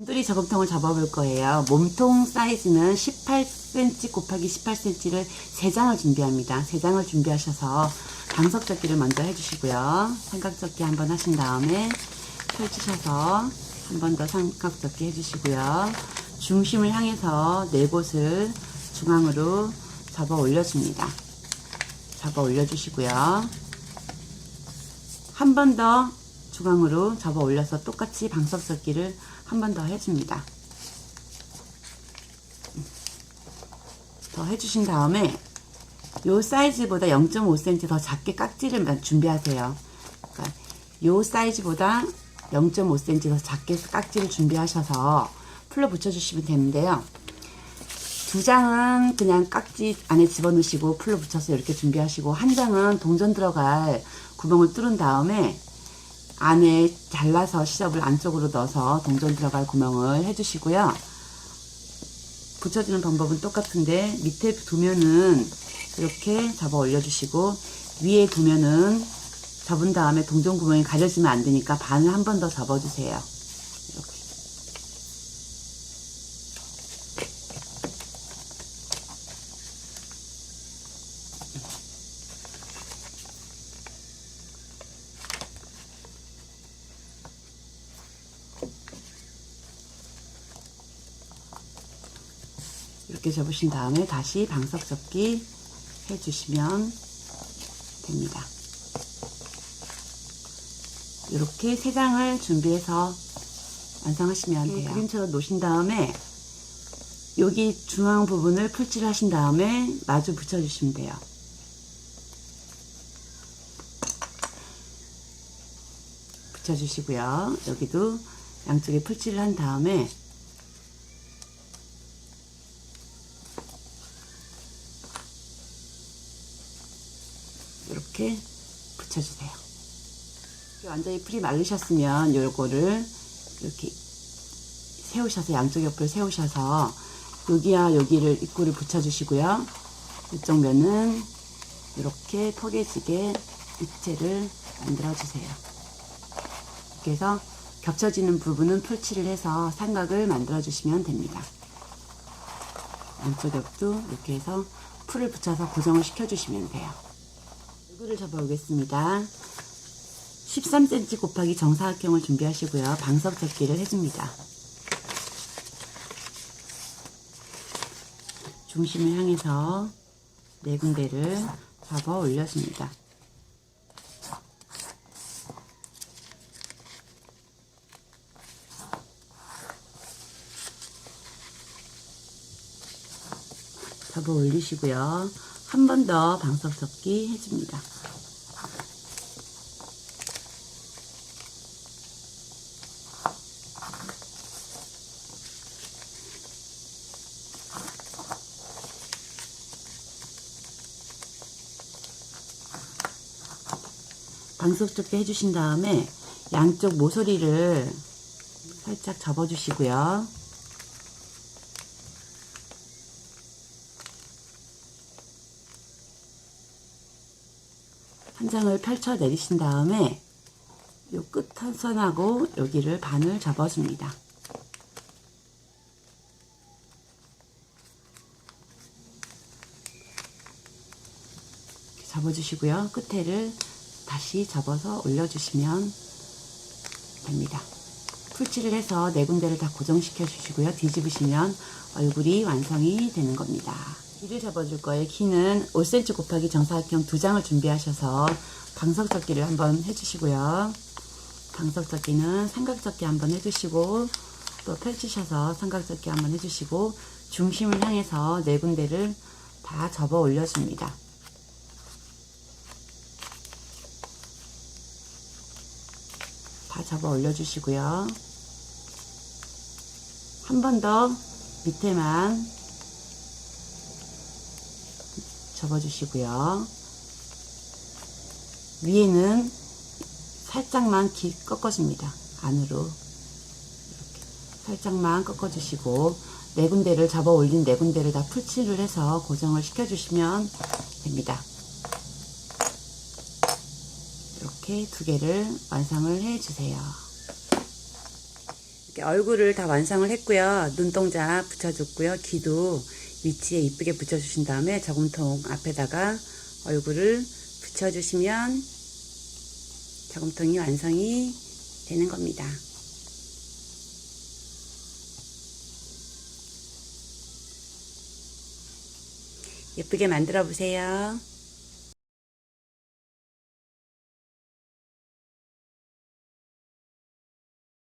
곰돌이 저금통을 잡아볼 거예요. 몸통 사이즈는 18cm 곱하기 18cm를 3장을 준비합니다. 3장을 준비하셔서 방석접기를 먼저 해주시고요. 삼각접기 한번 하신 다음에 펼치셔서 한 번 더 삼각접기 해주시고요. 중심을 향해서 네 곳을 중앙으로 접어 올려줍니다. 접어 올려주시고요. 한 번 더 중앙으로 접어 올려서 똑같이 방석 접기를 한 번 더 해줍니다. 더 해주신 다음에 요 사이즈보다 0.5cm 더 작게 깍지를 준비하세요. 그러니까 요 사이즈보다 0.5cm 더 작게 깍지를 준비하셔서 풀로 붙여주시면 되는데요. 두 장은 그냥 깍지 안에 집어넣으시고 풀로 붙여서 이렇게 준비하시고 한 장은 동전 들어갈 구멍을 뚫은 다음에 안에 잘라서 시접을 안쪽으로 넣어서 동전 들어갈 구멍을 해주시고요. 붙여주는 방법은 똑같은데 밑에 두면은 이렇게 잡아 올려주시고 위에 두면은 접은 다음에 동전 구멍이 가려지면 안 되니까 반을 한 번 더 접어주세요. 이렇게 접으신 다음에 다시 방석 접기 해주시면 됩니다. 이렇게 세 장을 준비해서 완성하시면 돼요. 그림처럼 놓으신 다음에 여기 중앙 부분을 풀칠을 하신 다음에 마주 붙여주시면 돼요. 붙여주시고요. 여기도 양쪽에 풀칠을 한 다음에 이렇게 붙여주세요. 완전히 풀이 마르셨으면 요거를 이렇게 세우셔서 양쪽 옆을 세우셔서 여기와 여기를 입구를 붙여주시고요. 이쪽 면은 이렇게 포개지게 입체를 만들어주세요. 이렇게 해서 겹쳐지는 부분은 풀칠을 해서 삼각을 만들어주시면 됩니다. 양쪽 옆도 이렇게 해서 풀을 붙여서 고정을 시켜주시면 돼요. 얼굴을 접어오겠습니다. 13cm 곱하기 정사각형을 준비하시고요. 방석 접기를 해줍니다. 중심을 향해서 네 군데를 잡아 올려줍니다. 잡아 올리시고요. 한 번 더 방석 접기 해줍니다. 방석 접기 해주신 다음에 양쪽 모서리를 살짝 접어주시고요. 한 장을 펼쳐 내리신 다음에 요 끝 한 선하고 여기를 반을 접어줍니다. 접어주시고요. 끝에를 다시 접어서 올려주시면 됩니다. 풀칠을 해서 네 군데를 다 고정시켜 주시고요. 뒤집으시면 얼굴이 완성이 되는 겁니다. 길을 접어줄 거예요. 키는 5cm 곱하기 정사각형 두 장을 준비하셔서 방석접기를 한번 해주시고요. 방석접기는 삼각접기 한번 해주시고 또 펼치셔서 삼각접기 한번 해주시고 중심을 향해서 네 군데를 다 접어 올려줍니다. 다 접어 올려주시고요. 한 번 더 밑에만 접어주시고요. 위에는 살짝만 기 꺾어줍니다. 안으로 이렇게 살짝만 꺾어주시고 네 군데를 잡아 올린 네 군데를 다 풀칠을 해서 고정을 시켜주시면 됩니다. 이렇게 두 개를 완성을 해 주세요. 이렇게 얼굴을 다 완성을 했고요. 눈동자 붙여줬고요. 귀도 위치에 이쁘게 붙여주신 다음에 저금통 앞에다가 얼굴을 붙여주시면 저금통이 완성이 되는 겁니다. 예쁘게 만들어 보세요.